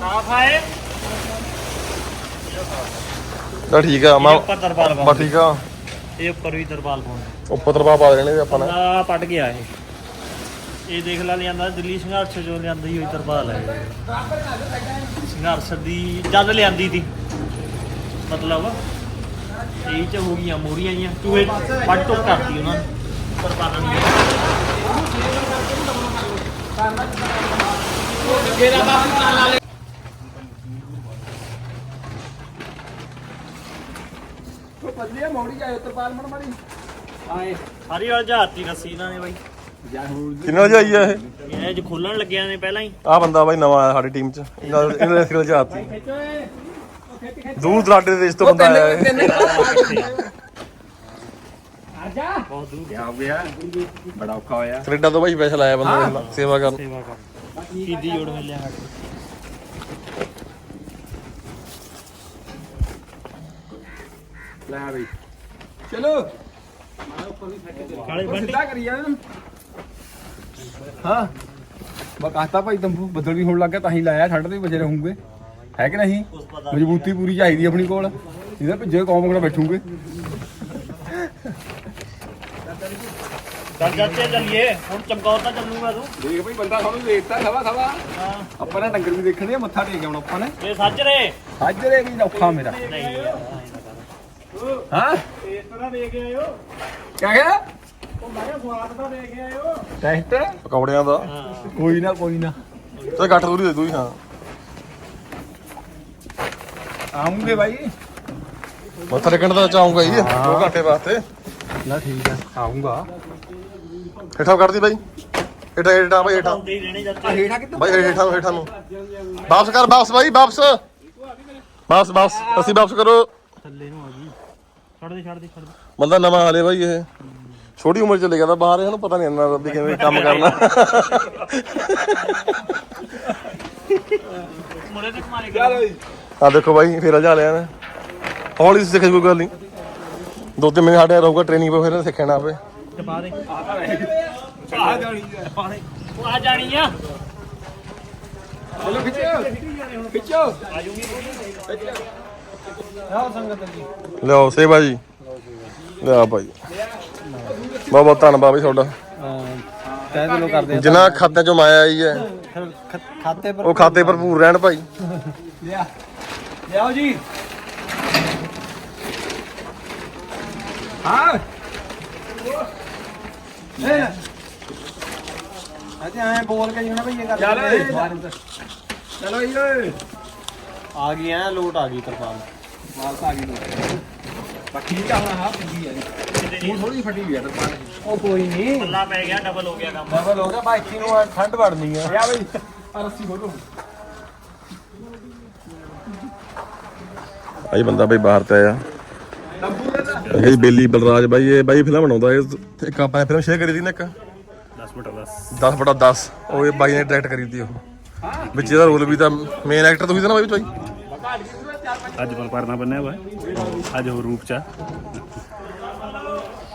ਸਾਫ਼ ਆਏ? ਤਾਂ ਠੀਕ ਆ ਮੈਂ ਉੱਪਰ ਤਰਪਾਲ ਪਾ ਬਸ ਠੀਕ ਆ। ਇਹ ਉੱਪਰ ਵੀ ਤਰਪਾਲ ਪਾਉਣੀ ਉੱਪਰ ਤਰਪਾ ਪਾ ਦੇਣੇ ਆਪਾਂ ਨੇ। ਆ ਪਟ ਗਿਆ ਇਹ ਇਹ ਦੇਖ ਲਾ ਲਿਆਂਦਾ ਦਿੱਲੀ ਸੰਘਰਸ਼ ਜੋ ਲਿਆਂਦੀ ਹੋਈ ਤਰਪਾਲ ਹੈ ਸੰਘਰਸ਼ ਦੀ ਜਦ ਲਿਆਂਦੀ ਸੀ। ਮਤਲਬ ਇਹ ਚ ਹੋ ਗਈਆਂ ਮੋਰੀਆਂ ਜੀਆਂ ਚੂਹੇ ਵੱਟ ਟੁੱਕ ਕਰਤੀ ਉਹਨਾਂ ਨੇ। ਤਰਪਾਲਾਂ ਨੇ ਉਹ ਪੱਲੇ ਮੌੜੀ ਜਾਏ ਤਰਪਾਲ ਮੜ ਮੜੀ। ਆਏ ਸਾਰੀ ਵਾਲ ਜਾਤੀ ਰੱਸੀ ਇਹਨਾਂ ਨੇ ਬਾਈ। ਕਿੰਨਾ ਜਾਈ ਆ ਇਹ? ਇਹ ਜ ਖੋਲਣ ਲੱਗਿਆ ਨੇ ਪਹਿਲਾਂ ਹੀ। ਆ ਬੰਦਾ ਬਾਈ ਨਵਾਂ ਆਇਆ ਸਾਡੀ ਟੀਮ ਚ। ਇਹਨਾਂ ਇਹਨਾਂ ਦੇ ਸਿਕਲ ਜਾਤੀ ਦੂਰ ਦਰਾਡੇ ਦੇ ਦੇਸ਼ ਤੋਂ ਬੰਦਾ ਆਇਆ। ਜਾ। ਬਹੁਤ ਦੂਰ ਹੋ ਗਿਆ। ਬੜਾ ਔਖਾ ਹੋਇਆ। ਕੈਨੇਡਾ ਤੋਂ ਬਾਈ ਸਪੈਸ਼ਲ ਆਇਆ ਬੰਦਾ ਦੇਖ ਲਾ, ਸੇਵਾ ਕਰਨ। ਸੇਵਾ ਕਰ ਕੀਦੀ ਜੋੜ ਮਿਲਿਆ ਸਾਡੇ। ਲੈ ਬਈ। ਚਲੋ। ਕਾਲੇ ਸਿੱਧਾ ਕਰੀ ਜਾ ਹਾਂ। ਬਕਾਤਾ ਭਾਈ ਤੰਬੂ ਬੱਦਲ ਵੀ ਹੋਣ ਲੱਗਾ ਤਾਂ ਹੀ ਲਾਇਆ ਠੰਡ ਦੇ ਬਚੇ ਰਹੂਗੇ ਹੈ ਕਿ ਨਹੀਂ? ਮਜ਼ਬੂਤੀ ਪੂਰੀ ਚਾਹੀਦੀ ਆਪਣੀ ਕੋਲ। ਇਹਦਾ ਭਿੱਜੇ ਕੌਮ ਕੋਲ ਬੈਠੂਗੇ। ਚੱਲ ਜਾਂਦੇ ਚੱਲੀਏ। ਹੁਣ ਚਮਕੌਰ ਤਾਂ ਚੱਲੂਗਾ ਤੂੰ। ਦੇਖ ਭਾਈ ਬੰਦਾ ਸਾਨੂੰ ਦੇਖਤਾ ਖਵਾ ਖਵਾ ਹਾਂ। ਆਪਾਂ ਨੇ ਡੰਗਰ ਵੀ ਦੇਖਣੇ ਆ ਮੱਥਾ ਟੇਕ ਆਉਣਾ ਆਪਾਂ ਨੇ। ਇਹ ਸੱਜਰੇ ਸਾਜਰੇ ਵੀ ਔਖਾ ਮੇਰਾ। ਨਹੀਂ। ਹਾਂ? ਇਸ ਤਰ੍ਹਾਂ ਦੇ ਕੇ ਆਇਓ। ਕਿਆ ਗਿਆ ਉਹ ਮੈਂ ਸਵਾਦ ਤਾਂ ਦੇ ਕੇ ਆਇਓ। ਟੈਸਟ? ਪਕੌੜਿਆਂ ਦਾ। ਕੋਈ ਨਾ ਕੋਈ ਨਾ। ਤੇ ਗੱਠ ਦੂਰੀ ਦੇ ਦੂਈ ਹਾਂ। ਆਉਂਗੇ ਭਾਈ ਮੱਥਾ ਟੇਕਣ ਦਾ ਚਾਹੂੰਗਾ ਜੀ ਦੋ ਘੰਟੇ ਵਾਸਤੇ ਨਾ ਠੀਕ ਆ ਆਉਂਗਾ। ਹੇਠਾਂ ਕਰਦੀ ਬਾਈ। ਹੇਠਾਂ ਹੇਠਾਂ ਬਾਈ ਹੇਠਾਂ। ਕਿੱਦਾਂ ਬਾਈ ਹੇਠਾਂ ਨੂੰ ਹੇਠਾਂ ਨੂੰ। ਵਾਪਸ ਕਰ ਵਾਪਸ ਬਾਈ ਵਾਪਸ। ਵਾਪਸ ਵਾਪਸ। ਅਸੀਂ ਵਾਪਸ ਕਰੋ। ਥੱਲੇ ਨੂੰ ਆ ਗਈ। ਛੱਡ ਦੇ ਛੱਡ ਦੇ ਛੱਡ ਦੇ। ਬੰਦਾ ਨਵਾਂ ਹਾਲੇ ਬਾਈ ਇਹ। ਛੋਟੀ ਉਮਰ ਚ ਚਲੇ ਗਿਆ ਤਾਂ ਬਾਹਰ ਇਹਨੂੰ ਪਤਾ ਨਹੀਂ ਇੰਨਾ ਵੀ ਕਿਵੇਂ ਕੰਮ ਕਰਨਾ। ਮੁਰੇ ਤੇ ਮਾਰੇ ਚੱਲ ਬਈ। ਆ ਦੇਖੋ ਬਾਈ ਫੇਰ ਜਾ ਲਿਆ ਨੇ ਹੌਲੀ ਸਿੱਖ ਕੋਈ ਗੱਲ ਨਹੀਂ। ਦੋ ਤਿੰਨ ਮਹੀਨੇ ਸਾਡੇ ਰਹੂਗਾ ਟ੍ਰੇਨਿੰਗ ਪੇ ਫਿਰ ਸਿੱਖਣਾ ਆਪੇ। ਟਪਾ ਦੇ ਆ ਤਾਂ ਰਹੇ ਆ ਜਾਣੀ ਆ। ਟਪਾ ਦੇ ਉਹ ਆ ਜਾਣੀ ਆ ਚਲੋ ਖਿੱਚੋ ਖਿੱਚੋ ਆ ਜੂਗੀ ਆਓ ਸੰਗਤ ਜੀ। ਲਿਆਓ ਸੇਵਾ ਜੀ ਲਿਆ ਭਾਈ। ਬਹੁਤ ਬਹੁਤ ਧੰਨਵਾਦ ਬਾਈ ਤੁਹਾਡਾ। ਤੈ ਚਲੋ ਕਰਦੇ ਜਿਨ੍ਹਾਂ ਖਾਤਿਆਂ ਚੋਂ ਮਾਇਆ ਆਈ ਹੈ ਖਾਤੇ ਪਰ ਉਹ ਖਾਤੇ ਭਰਪੂਰ ਰਹਿਣ ਭਾਈ। ਲਿਆ। ਲਿਆਓ ਜੀ। ਹਾਂ। ਲੈ। ਅਜੇ ਐ ਬੋਲ ਕੇ ਜਣਾ ਭਈ ਇਹ ਕਰ ਚੱਲ। ਚਲੋ ਜੀ ਓਏ। ਆ ਗਈ ਐ ਲੋਟ ਆ ਗਈ ਤਰਪਾਲ ਵਾਪਸ ਆ ਗਈ ਬਾਕੀ ਠੀਕ ਆ ਹੁਣ ਹਾਂ ਪਿੰਦੀ ਆ ਜੀ। ਹੁਣ ਥੋੜੀ ਫਟੀ ਹੋਈ ਆ ਤਾਂ ਉਹ ਕੋਈ ਨਹੀਂ ਪੱਲਾ ਪੈ ਗਿਆ ਡਬਲ ਹੋ ਗਿਆ ਕੰਮ। ਡਬਲ ਹੋ ਗਿਆ ਬਾਕੀ ਨੂੰ ਠੰਡ ਵੜਨੀ ਆ। ਲਿਆ ਬਈ। ਆ ਰੱਸੀ ਖੋਲੋ। ਭਾਈ ਬੰਦਾ ਬਈ ਬਾਹਰ ਤੇ ਆਇਆ। ਦੇ ਇਹ ਬੇਲੀ ਬਲਰਾਜ ਬਾਈ ਇਹ ਬਾਈ ਫਿਲਮ ਬਣਾਉਂਦਾ ਇਹ ਇੱਕ ਆਪਾਂ ਨੇ ਫਿਲਮ ਸ਼ੇਅਰ ਕਰੀ ਸੀ ਨਾ ਇੱਕ। 10 ਮਿੰਟ ਬਸ 10 ਬਟਾ 10 ਉਹ ਇਹ ਬਾਈ ਨੇ ਡਾਇਰੈਕਟ ਕਰੀ ਸੀ ਉਹ। ਵਿੱਚ ਇਹਦਾ ਰੋਲ ਵੀ ਤਾਂ ਮੇਨ ਐਕਟਰ ਤੁਸੀਂ ਤਾਂ ਨਾ ਬਾਈ ਭਾਈ ਅੱਜ ਬਲ ਪਰਨਾ ਬੰਨਿਆ ਵਾ। ਅੱਜ ਹੋ ਰੂਪ ਚ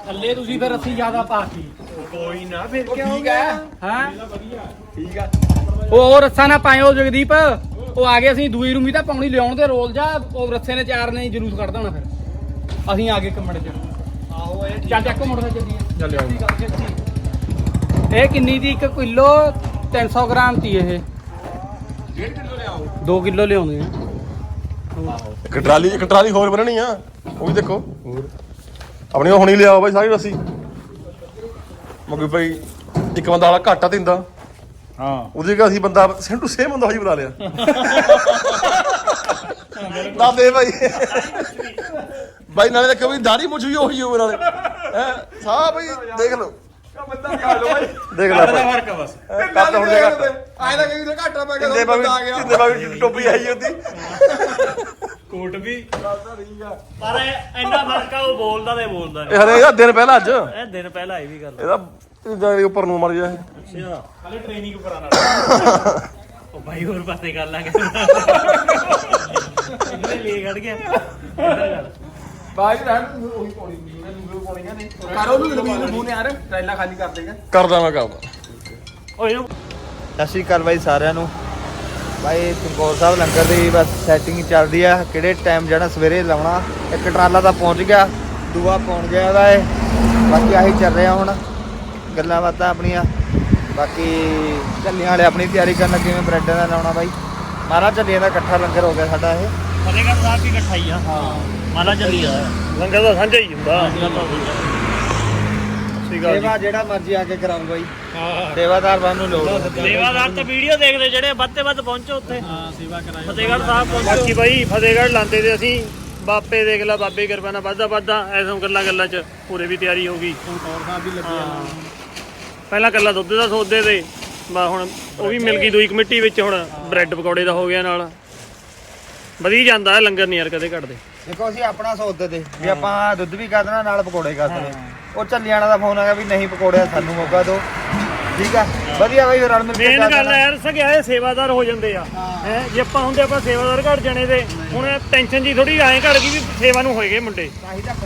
ਥੱਲੇ ਤੁਸੀਂ ਫਿਰ ਅਸੀਂ ਜ਼ਿਆਦਾ ਪਾਤੀ। ਕੋਈ ਨਾ ਫਿਰ ਕੀ ਠੀਕ ਆ ਹਾਂ? ਠੀਕ ਆ ਉਹ ਉਹ ਰੱਸਾ ਨਾ ਪਾਇਓ ਜਗਦੀਪ। ਉਹ ਆ ਗਏ ਅਸੀਂ ਦੂਈ ਰੂਮੀ ਤਾਂ ਪਾਉਣੀ ਲਿਆਉਣ ਦੇ ਰੋਲ ਜਾ ਉਹ ਰੱਸੇ ਨੇ ਚਾਰ ਨੇ ਜਲੂਸ ਕੱਢ ਦੇਣਾ ਫਿਰ। ਅਸੀਂ ਆ ਗਏ ਕਮੜ ਚ। ਆਹੋ ਇਹ ਚੱਲ ਚੱਕ ਮੁੜਦਾ ਚੱਲੀਏ। ਚੱਲ ਆਓ ਇਹ ਕਿੰਨੀ ਦੀ? 1 ਕਿਲੋ 300 ਗ੍ਰਾਮ ਤੀ ਇਹ। 1.5 ਕਿਲੋ ਲਿਆਓ। 2 ਕਿਲੋ ਲਿਆਉਂਦੇ ਆ। ਇੱਕ ਟਰਾਲੀ ਇੱਕ ਟਰਾਲੀ ਹੋਰ ਬਣਨੀ ਆ। ਉਹ ਵੀ ਦੇਖੋ। ਆਪਣੀ ਉਹ ਹੁਣੀ ਲਿਆਓ ਬਾਈ ਸਾਰੀ ਰੱਸੀ। ਮਗਰ ਭਾਈ ਇੱਕ ਬੰਦਾ ਵਾਲਾ ਘਾਟਾ ਦਿੰਦਾ। ਹਾਂ। ਉਹਦੇ ਕਾ ਅਸੀਂ ਬੰਦਾ ਸੇਮ ਟੂ ਸੇਮ ਹੁੰਦਾ ਹੋਈ ਬਣਾ ਲਿਆ। ਨਾ ਦੇ ਭਾਈ ਭਾਈ ਨਾਲੇ ਦੇਖੋ ਵੀ ਦਾੜੀ ਮੁੱਛ ਵੀ ਉਹੀ ਹੋਵੇ ਨਾਲੇ ਹੈ? ਸਾਹ ਭਾਈ ਦੇਖ ਲਓ। ਬੰਦਾ ਖਾ ਦੇਖ ਲੈ ਭਾਈ ਫ਼ਰਕ ਆ ਬਸ। ਕੱਟ ਹੁਣ ਘੱਟ। ਆਏ ਤਾਂ ਕਹੀ ਤੇ ਘਾਟਾ ਪੈ ਗਿਆ ਕਿੰਨੇ ਬੰਦਾ ਆ ਗਿਆ। ਕਿੰਨੇ ਬਾਬੀ ਟੋਪੀ ਆਈ ਉਹਦੀ। ਕੋਟ ਵੀ। ਪਰ ਇਹ ਇੰਨਾ ਫ਼ਰਕ ਆ ਉਹ ਬੋਲਦਾ ਤੇ ਬੋਲਦਾ। ਇਹ ਹਰੇ ਦਿਨ ਪਹਿਲਾਂ ਅੱਜ। ਇਹ ਦਿਨ ਪਹਿਲਾਂ ਇਹ ਵੀ ਗੱਲ ਇਹਦਾ ਇਹਦਾ ਇਹ ਉੱਪਰ ਨੂੰ ਮਰ ਗਿਆ ਇਹ। ਅੱਛਾ। ਹਾਲੇ ਟ੍ਰੇਨਿੰਗ ਕਰਾਣਾ ਉਹ ਭਾਈ ਹੋਰ ਪਾਸੇ ਕਰ ਲਾਂਗੇ। ਇਹਨੇ ਲੈ ਖੜ ਗਿਆ। ਬਾਈ ਰਹਿਣ ਉਹੀ ਪੌੜੀ ਵੀ ਨੇ ਦੂਰੇ ਪੌੜੀਆਂ ਨੇ। ਕਰ ਉਹਨੂੰ ਜ਼ਮੀਨ ਨੂੰ ਮੂੰਹ ਨੇ ਯਾਰ ਟ੍ਰੇਲਾ ਖਾਲੀ ਕਰ ਦੇਗਾ। ਕਰਦਾ ਮੈਂ ਕਰਦਾ। ਓਏ ਇਹਨੂੰ ਸਤਿ ਸ਼੍ਰੀ ਅਕਾਲ ਬਾਈ ਸਾਰਿਆਂ ਨੂੰ। ਬਾਈ ਚਮਕੌਰ ਸਾਹਿਬ ਲੰਗਰ ਦੀ ਬਸ ਸੈਟਿੰਗ ਚੱਲਦੀ ਆ। ਕਿਹੜੇ ਟਾਈਮ ਜਾਣਾ? ਸਵੇਰੇ ਲਾਉਣਾ। ਇੱਕ ਟਰਾਲਾ ਤਾਂ ਪਹੁੰਚ ਗਿਆ ਦੂਆ ਪਹੁੰਚ ਗਿਆ ਉਹਦਾ ਏ ਬਾਕੀ ਆਹੀ ਚੱਲ ਰਿਹਾ ਹੁਣ। ਗੱਲਾਂ ਬਾਤਾਂ ਆਪਣੀਆਂ। ਬਾਕੀ ਝੱਲੀਆਂ ਵਾਲੇ ਆਪਣੀ ਤਿਆਰੀ ਕਰਨ ਲੱਗੇ ਨੇ ਬ੍ਰੈਡ ਦਾ ਲਾਉਣਾ ਬਾਈ। ਮਾਰਾ ਝੱਲੀਆਂ ਦਾ ਇਕੱਠਾ ਲੰਗਰ ਹੋ ਗਿਆ ਸਾਡਾ ਇਹ। ਫਤਿਹਗੜ੍ਹ ਸਾਹਿਬ ਵੀ ਇਕੱਠਾ ਹੀ ਆ। ਹਾਂ। ਮਾਲਾ ਚੱਲੀ ਆ। ਲੰਗਰ ਦਾ ਸਾਂਝਾ ਹੀ ਹੁੰਦਾ। ਸੇਵਾ ਜਿਹੜਾ ਮਰਜ਼ੀ ਆ ਕੇ ਕਰਾਓ ਬਾਈ। ਸੇਵਾਦਾਰ ਬਣ ਨੂੰ ਲੋੜ ਸੇਵਾਦਾਰ ਤਾਂ ਵੀਡੀਓ ਦੇਖਦੇ ਜਿਹੜੇ ਵੱਧ ਤੇ ਵੱਧ ਪਹੁੰਚੋ ਉੱਥੇ। ਹਾਂ ਸੇਵਾ ਕਰਾਈ ਫਤਿਹਗੜ੍ਹ ਸਾਹਿਬ ਪਹੁੰਚੋ। ਬਾਕੀ ਬਾਈ ਫਤਿਹਗੜ੍ਹ ਲਾਂਦੇ ਤੇ ਅਸੀਂ ਬਾਪੇ ਦੇਖ ਲਾ ਬਾਬੇ ਕਿਰਪਾ ਨਾਲ ਵੱਧਦਾ ਵੱਧਦਾ ਐਸੋਂ ਗੱਲਾਂ ਗੱਲਾਂ ਚ ਪੂਰੇ ਵੀ ਤਿਆਰੀ ਹੋ ਗਈ। ਚਮਕੌਰ ਸਾਹਿਬ ਵੀ ਲੱਗੇ ਆ। ਪਹਿਲਾਂ ਕੱਲਾ ਦੁੱਧ ਦਾ ਸੌਦੇ ਤੇ ਬਾ ਹੁਣ ਉਹ ਵੀ ਮਿਲ ਗਈ ਦੂਈ ਕਮੇਟੀ ਵਿੱਚ ਹੁਣ ਬ੍ਰੈਡ ਪਕੌੜੇ ਦਾ ਹੋ ਗਿਆ ਨਾਲ। ਵਧੀ ਜਾਂਦਾ ਲੰਗਰ ਨਹੀਂ ਯਾਰ ਕਦੇ ਘਟਦੇ। ਦੇਖੋ ਅਸੀਂ ਆਪਣਾ ਸੌਦੇ ਤੇ ਵੀ ਆਪਾਂ ਦੁੱਧ ਵੀ ਕਰ ਦੇਣਾ ਨਾਲ ਪਕੌੜੇ ਕਰ ਦੇਣੇ। ਉਹ ਝੱਲੀਆਣਾ ਦਾ ਫੋਨ ਆਇਆ ਵੀ ਨਹੀਂ ਪਕੌੜੇ ਸਾਨੂੰ ਮੌਕਾ ਦਿਓ। ਠੀਕ ਆ? ਵਧੀਆ ਬਾਈ ਰਲ ਮਿਲ ਕੇ ਮੇਨ ਗੱਲ। ਹੈ ਯਾਰ ਸਗਿਆਏ ਸੇਵਾਦਾਰ ਹੋ ਜਾਂਦੇ ਆ। ਹੈ। ਜੇ ਆਪਾਂ ਹੁੰਦੇ ਆਪਾਂ ਸੇਵਾਦਾਰ ਘਟ ਜਾਣੇ ਤੇ ਹੁਣ ਟੈਨਸ਼ਨ ਜੀ ਥੋੜੀ ਐਂ ਘੜ ਗਈ ਵੀ ਸੇਵਾ ਨੂੰ ਹੋਏਗੇ ਮੁੰਡੇ।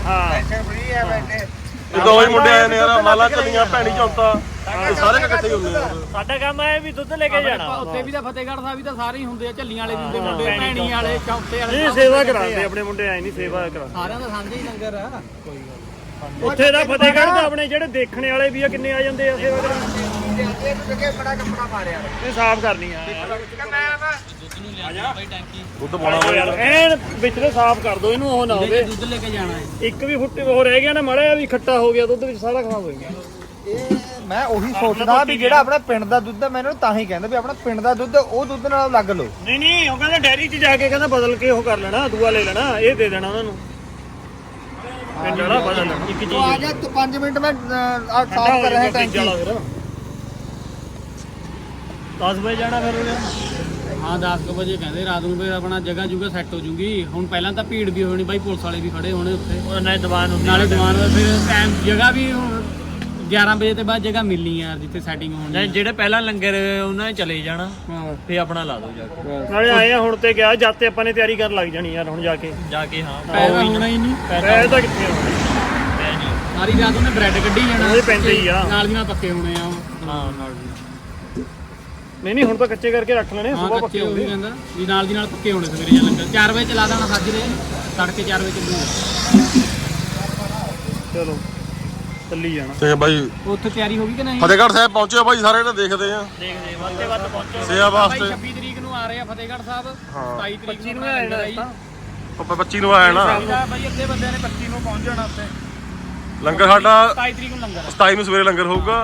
ਹਾਂ ਟੈਨਸ਼ਨ ਫਰੀ ਹੈ ਬੈਠੇ। ਇਹ ਦੋ ਹੀ ਮੁੰਡੇ ਆਏ ਨੇ ਯਾਰ ਮਾਲਾ ਚੱਲੀਆਂ ਭੈਣੀ ਚੌਂਤਾ ਇਹ ਸਾਰੇ ਇਕੱਠੇ ਹੀ ਹੁੰਦੇ ਆ। ਸਾਡਾ ਕੰਮ ਹੈ ਵੀ ਦੁੱਧ ਲੈ ਕੇ ਜਾਣਾ। ਉੱਥੇ ਵੀ ਤਾਂ ਫਤਿਹਗੜ੍ਹ ਸਾਹਿਬ ਵੀ ਤਾਂ ਸਾਰੇ ਹੀ ਹੁੰਦੇ ਆ ਝੱਲੀਆਂ ਵਾਲੇ ਵੀ ਹੁੰਦੇ ਮੁੰਡੇ ਭੈਣੀ ਵਾਲੇ ਚੌਂਤੇ ਵਾਲੇ ਨਹੀਂ ਸੇਵਾ ਕਰਾਉਂਦੇ ਆਪਣੇ ਮੁੰਡੇ ਐ ਨਹੀਂ ਸੇਵਾ ਕਰਾ ਸਾਰਿਆਂ ਦਾ ਸਾਂਝਾ ਹੀ ਲੰਗਰ ਆ। ਉੱਥੇ ਦਾ ਫਤਿਹਗੜ੍ਹ ਦਾ ਆਪਣੇ ਜਿਹੜੇ ਦੇਖਣੇ ਵਾਲੇ ਵੀ ਆ ਕਿੰਨੇ ਆ ਜਾਂਦੇ ਆ ਸੇਵਾ ਇਹ ਮਾਰਿਆ ਇਹ ਸਾਫ਼ ਕਰਨੀ ਆ। ਦੁੱਧ ਪਾਉਣਾ ਯਾਰ ਹੋਵੇ ਐਨ ਵਿਚਲੇ ਸਾਫ਼ ਕਰ ਦੋ ਇਹਨੂੰ ਉਹ ਨਾ ਹੋਵੇ। ਦੁੱਧ ਲੈ ਕੇ ਜਾਣਾ ਹੈ। ਇੱਕ ਵੀ ਫੁੱਟ ਹੋ ਰਹਿ ਗਿਆ ਨਾ ਮੜਾ ਵੀ ਖੱਟਾ ਹੋ ਗਿਆ ਦੁੱਧ ਵਿੱਚ ਸਾਰਾ ਖਰਾਬ ਹੋ ਗਿਆ। ਮੈਂ ਉਹੀ ਸੋਚਦਾ ਵੀ ਜਿਹੜਾ ਆਪਣਾ ਪਿੰਡ ਦਾ ਦੁੱਧ ਹੈ ਮੈਂ ਇਹਨੂੰ ਤਾਂ ਹੀ ਕਹਿੰਦਾ ਵੀ ਆਪਣਾ ਪਿੰਡ ਦਾ ਦੁੱਧ ਉਹ ਦੁੱਧ ਨਾਲ ਲੱਗ ਲਓ। ਨਹੀਂ ਨਹੀਂ ਉਹ ਕਹਿੰਦਾ ਡੈਰੀ 'ਚ ਜਾ ਕੇ ਕਹਿੰਦਾ ਬਦਲ ਕੇ ਉਹ ਕਰ ਲੈਣਾ ਦੂਆ ਲੈ ਲੈਣਾ ਇਹ ਦੇ ਦੇਣਾ ਉਹਨਾਂ ਨੂੰ। ਪਿੰਡ ਵਾਲਾ ਬਦਲ ਲੈਣਾ। ਇੱਕ ਤੂੰ ਆ ਜਾ ਤੂੰ 5 ਮਿੰਟ ਮੈਂ ਅਹ, ਸਾਫ਼ ਕਰ ਰਿਹਾ ਟੈਂਕੀ। 10 ਵਜੇ ਜਾਣਾ ਫਿਰ ਹੋ ਹਾਂ 10 ਵਜੇ ਕਹਿੰਦੇ ਰਾਤ ਨੂੰ ਫਿਰ ਆਪਣਾ ਜਗ੍ਹਾ ਜੁਗਾ ਸੈੱਟ ਹੋ ਜੂਗੀ। ਹੁਣ ਪਹਿਲਾਂ ਤਾਂ ਭੀੜ ਵੀ ਹੋਣੀ ਬਾਈ ਪੁਲਿਸ ਵਾਲੇ ਵੀ ਖੜੇ ਹੋਣੇ ਉੱਥੇ। ਉਹਨਾਂ ਦੀਵਾਨ ਹੁੰਦੀ ਨਾਲੇ ਦੀਵਾਨ ਵਿੱਚ ਫਿਰ ਟਾਈਮ ਜਗ੍ਹਾ ਵੀ ਹੁਣ 11 ਵਜੇ ਤੋਂ ਬਾਅਦ ਜਗ੍ਹਾ ਮਿਲਣੀ ਯਾਰ ਜਿੱਥੇ ਸੈਟਿੰਗ ਹੋਣੀ ਨਹੀਂ ਜਿਹੜੇ ਪਹਿਲਾਂ ਲੰਗਰ ਉਹਨਾਂ ਨੇ ਚਲੇ ਜਾਣਾ ਹਾਂ। ਫੇ ਆਪਣਾ ਲਾ ਦੋ ਜਾ ਕੇ। ਨਾਲੇ ਆਏ ਆ ਹੁਣ ਤੇ ਗਿਆ ਜਦ ਤੇ ਆਪਾਂ ਨੇ ਤਿਆਰੀ ਕਰਨ ਲੱਗ ਜਾਣੀ ਯਾਰ ਹੁਣ ਜਾ ਕੇ। ਜਾ ਕੇ ਹਾਂ। ਪੈਸਾ ਹੋਣਾ ਹੀ ਨਹੀਂ। ਪੈਸੇ ਤਾਂ ਕਿੱਥੇ ਹੋਣੇ? ਪੈ ਨਹੀਂ ਸਾਰੀ ਰਾਤ ਉਹਨੇ ਬ੍ਰੈਡ ਕੱਢੀ ਜਾਣਾ ਉਹਦੇ ਪੈਂਦੇ ਹੀ ਆ। ਨਾਲ ਦੀ ਨਾਲ ਪੱਕੇ ਹੋਣੇ ਆ। ਹਾਂ ਨਾਲ। ਨਹੀਂ ਨਹੀਂ ਹੁਣ ਤਾਂ ਕੱਚੇ ਕਰਕੇ ਰੱਖ ਲੈਣੇ ਹਾਂ ਸਵੇਰ ਕੱਚੇ ਪੱਕੇ ਵੀ ਹੋਣਗੇ ਕਹਿੰਦਾ ਵੀ ਨਾਲ ਦੀ ਨਾਲ ਪੱਕੇ ਹੋਣੇ ਸਵੇਰੇ ਜਾਂ ਲੰਗਰ। 4 ਵਜੇ ਚਲਾ ਦੇਣਾ ਸਾਜਰੇ ਤੜਕੇ 4 ਵਜੇ ਚੱਲੂਗਾ। ਚਲੋ ਚੱਲੀ ਜਾਣਾ। ਤੇ ਬਾਈ ਉੱਥੇ ਤਿਆਰੀ ਹੋ ਗਈ ਕਿ ਨਹੀਂ? ਫਤਿਹਗੜ੍ਹ ਸਾਹਿਬ ਪਹੁੰਚੇ ਬਾਈ ਸਾਰੇ ਨੇ ਦੇਖਦੇ ਆ। ਦੇਖਦੇ ਵੱਧ ਤੇ ਵੱਧ ਪਹੁੰਚੋ। ਸੇਵਾ ਵਾਸਤੇ। 26 ਤਰੀਕ ਨੂੰ ਆ ਰਹੇ ਆ ਫਤਿਹਗੜ੍ਹ ਸਾਹਿਬ। 27 ਤਰੀਕ 25 ਨੂੰ ਆਪਣਾ ਆਣਾ ਲੰਗਰ ਆ ਜੀ। ਆਪਾਂ 25 ਨੂੰ ਆਇਆ ਨਾ ਬਾਈ ਅੱਧੇ ਬੰਦਿਆਂ ਨੇ 25 ਨੂੰ ਪਹੁੰਚ ਜਾਣਾ ਉੱਥੇ। ਲੰਗਰ ਸਾਡਾ 27 ਤਰੀਕ ਨੂੰ ਲੰਗਰ 27 ਨੂੰ ਸਵੇਰੇ ਲੰਗਰ ਹੋਊਗਾ।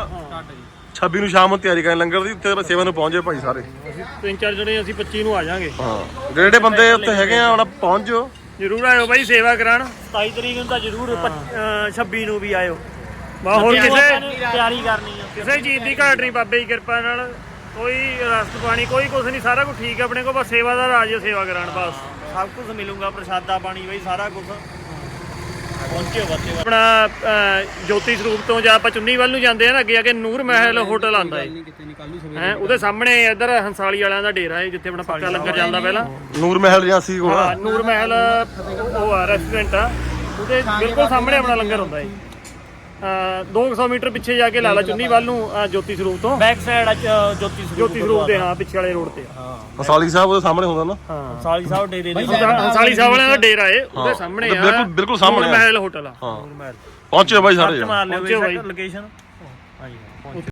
26 ਨੂੰ ਸ਼ਾਮ ਨੂੰ ਤਿਆਰੀ ਕਰਾਂ ਲੰਗਰ ਦੀ ਉੱਥੇ ਸੇਵਾ ਨੂੰ ਪਹੁੰਚੇ ਭਾਈ ਸਾਰੇ। ਅਸੀਂ ਤਿੰਨ ਚਾਰ ਜਣੇ ਅਸੀਂ 25 ਨੂੰ ਆ ਜਾਾਂਗੇ। ਹਾਂ। ਜਿਹੜੇ ਬੰਦੇ ਉੱਥੇ ਹੈਗੇ ਆ ਹੁਣ ਪਹੁੰਚ। ਜਾਓ ਜ਼ਰੂਰ ਆਇਓ ਬਾਈ ਸੇਵਾ ਕਰਾਣ 27 ਤਰੀਕ ਨੂੰ ਤਾਂ ਜ਼ਰੂਰ 26 ਨੂੰ ਵੀ ਆਇਓ। ਬਾ ਹੋਰ ਕਿਸੇ ਤਿਆਰੀ ਕਰਨੀ ਆ। ਕਿਸੇ ਚੀਜ਼ ਦੀ ਘਾਟ ਨਹੀਂ ਬਾਬੇ ਦੀ ਕਿਰਪਾ ਨਾਲ। ਕੋਈ ਰਸਤ ਪਾਣੀ ਕੋਈ ਕੁਝ ਨਹੀਂ ਸਾਰਾ ਕੁਝ ਠੀਕ ਹੈ ਆਪਣੇ ਕੋਲ ਬਸ ਸੇਵਾਦਾਰ ਆ ਜਾਓ ਸੇਵਾ ਕਰਾਣ ਬਸ। ਸਭ ਕੁਝ ਮਿਲੂਗਾ ਪ੍ਰਸ਼ਾਦਾ ਪਾਣੀ ਬਈ ਸਾਰਾ ਕੁਝ ਪਹੁੰਚਿਓ ਵੱਧ ਤੇ ਵੱਧ ਆਪਣਾ ਅਹ, ਜੋਤੀ ਸਰੂਪ ਤੋਂ ਜਾਂ ਆਪਾਂ ਚੁੰਨੀ ਵੱਲ ਨੂੰ ਜਾਂਦੇ ਆ ਨਾ ਅੱਗੇ ਆ ਕੇ ਨੂਰ ਮਹਿਲ ਹੋਟਲ ਆਂਦਾ ਹੈ ਨਹੀਂ ਕਿਤੇ ਨਹੀਂ ਕੱਲ ਨੂੰ ਸਵੇਰੇ ਹੈ ਉਹਦੇ ਸਾਹਮਣੇ ਇੱਧਰ ਹੰਸਾਲੀ ਵਾਲਿਆਂ ਦਾ ਡੇਰਾ ਹੈ ਜਿੱਥੇ ਆਪਣਾ ਪੱਕਾ ਲੰਗਰ ਚੱਲਦਾ ਪਹਿਲਾਂ। ਨੂਰ ਮਹਿਲ ਏਜੰਸੀ ਕੋਲ। ਹਾਂ ਨੂਰ ਮਹਿਲ ਉਹ ਆ ਰੈਸਟੋਰੈਂਟ ਆ। ਉਹਦੇ ਬਿਲਕੁਲ ਸਾਹਮਣੇ ਆਪਣਾ ਲੰਗਰ ਹੁੰਦਾ ਹੈ। 200 ਮੀਟਰ ਪਿੱਛੇ ਜਾ ਕੇ ਲਾਲਾ ਚੁੰਨੀ ਵੱਲ ਨੂੰ ਜੋਤੀ ਸਰੂਪ ਤੋਂ। ਬੈਕ ਸਾਈਡ ਜੋਤੀ ਸਰੂਪ ਜੋਤੀ ਸਰੂਪ ਦੇ ਹਾਂ ਪਿੱਛੇ ਵਾਲੇ ਰੋਡ ਤੇ। ਆ। ਮਸਾਲੀ ਸਾਹਿਬ ਉਹਦੇ ਸਾਹਮਣੇ ਹੁੰਦਾ ਨਾ। ਹਾਂ। ਸਾਲੀ ਸਾਹਿਬ ਡੇਰੇ ਦੇ ਹੰਸਾਲੀ ਸਾਹਿਬ ਵਾਲਿਆਂ ਦਾ ਡੇਰਾ ਹੈ। ਉਹਦੇ ਸਾਹਮਣੇ ਆ। ਬਿਲਕੁਲ- ਬਿਲਕੁਲ ਸਾਹਮਣੇ ਨੂਰ। ਮਹਿਲ ਹੋਟਲ ਆ। ਹਾਂ। ਪਹੁੰਚੇ ਬਾਈ ਸਾਰੇ ਪਹੁੰਚਿਓ ਬਾਈ। ਲੋਕੇਸ਼ਨ ਹਾਂਜੀ